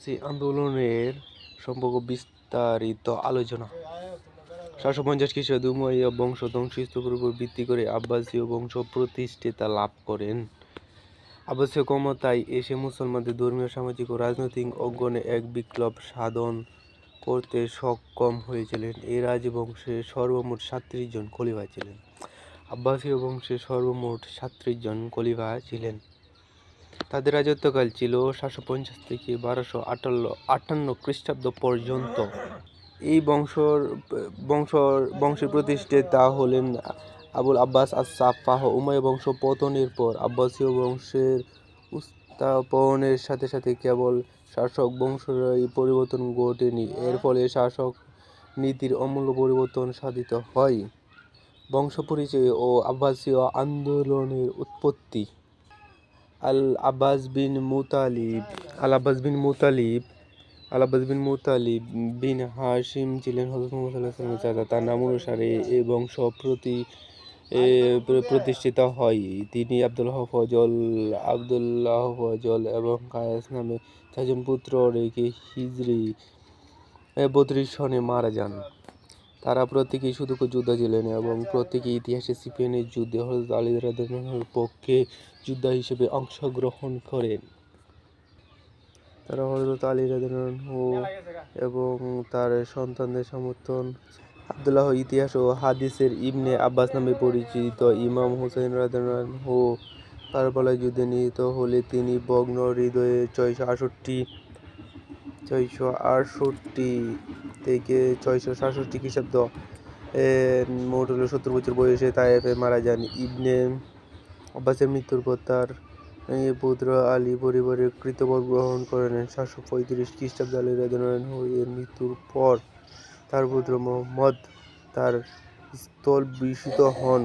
আব্বাসী আন্দোলনের সম্পর্ক বিস্তারিত আলোচনা। সাতশো পঞ্চাশ খ্রিস্টাব্দে উমাইয়া বংশ ধ্বংসস্তূপের উপর ভিত্তি করে আব্বাসীয় বংশ প্রতিষ্ঠিতা লাভ করেন। আব্বাসীয় ক্ষমতায় এসে মুসলমানদের ধর্মীয়, সামাজিক ও রাজনৈতিক অঙ্গনে এক বিপ্লব সাধন করতে সক্ষম হয়েছিলেন। এ রাজবংশে সর্বমোট সাতত্রিশ জন খলিফা ছিলেন। আব্বাসীয় বংশে সর্বমোট সাতত্রিশ জন খলিফা ছিলেন। তাদের রাজত্বকাল ছিল সাতশো পঞ্চাশ থেকে বারোশো আটান্ন আটান্ন খ্রিস্টাব্দ পর্যন্ত। এই বংশর বংশর, বংশের প্রতিষ্ঠাতা হলেন Abul Abbas as Saffah Umayya বংশ পতনের পর আব্বাসীয় বংশের উত্থাপনের সাথে সাথে কেবল শাসক বংশেরই পরিবর্তন ঘটেনি। এর ফলে শাসক নীতির অমূল্য পরিবর্তন সাধিত হয়। বংশ পরিচয় ও আব্বাসীয় আন্দোলনের উৎপত্তি আল আব্বাস বিন মুতালিব আল আব্বাস বিন মুতালিব আল আব্বাস বিন মুতালিব বিন হাশিম ছিলেন হজরত মোহাম্মদ সাল্লাহ চাচা। তার নাম অনুসারে এবং বংশ প্রতি এ, প্রতিষ্ঠিত হয়। তিনি আবদুল্লাহ ফজল আবদুল্লাহ ফজল এবং কায়েস নামে চারজন পুত্র রেখে হিজরি বত্রিশ সনে মারা যান। তারা প্রত্যেকেই সুদক্ষ যোদ্ধা ছিলেন এবং প্রত্যেকে ইতিহাসে সিপিএনের যুদ্ধে হজরত আলী রাদিয়াল্লাহুর পক্ষে যোদ্ধা হিসেবে অংশগ্রহণ করেন। তারা হজরত আলী রাদিয়াল্লাহু এবং তার সন্তানদের সমর্থন আবদুল্লাহ ইতিহাস ও হাদিসের ইবনে আব্বাস নামে পরিচিত ইমাম হুসেন রাদিয়াল্লাহু কারবালায় যুদ্ধে নিহত হলে তিনি ভগ্ন হৃদয়ে ছয়শো আটষট্টি ছয়শো আটষট্টি থেকে ছয়শো সাতষট্টি খ্রিস্টাব্দ মোট হলো সত্তর বছর বয়সে তায়েফে মারা যান ইবনে আব্বাসের মৃত্যুর পর তার পুত্র আলী পরিবারের কৃতবর গ্রহণ করেন। সাতশো পঁয়ত্রিশ খ্রিস্টাব্দ আলী রাজনারায়ণ মৃত্যুর পর তার পুত্র মোহাম্মদ তার স্থল বিষিত হন।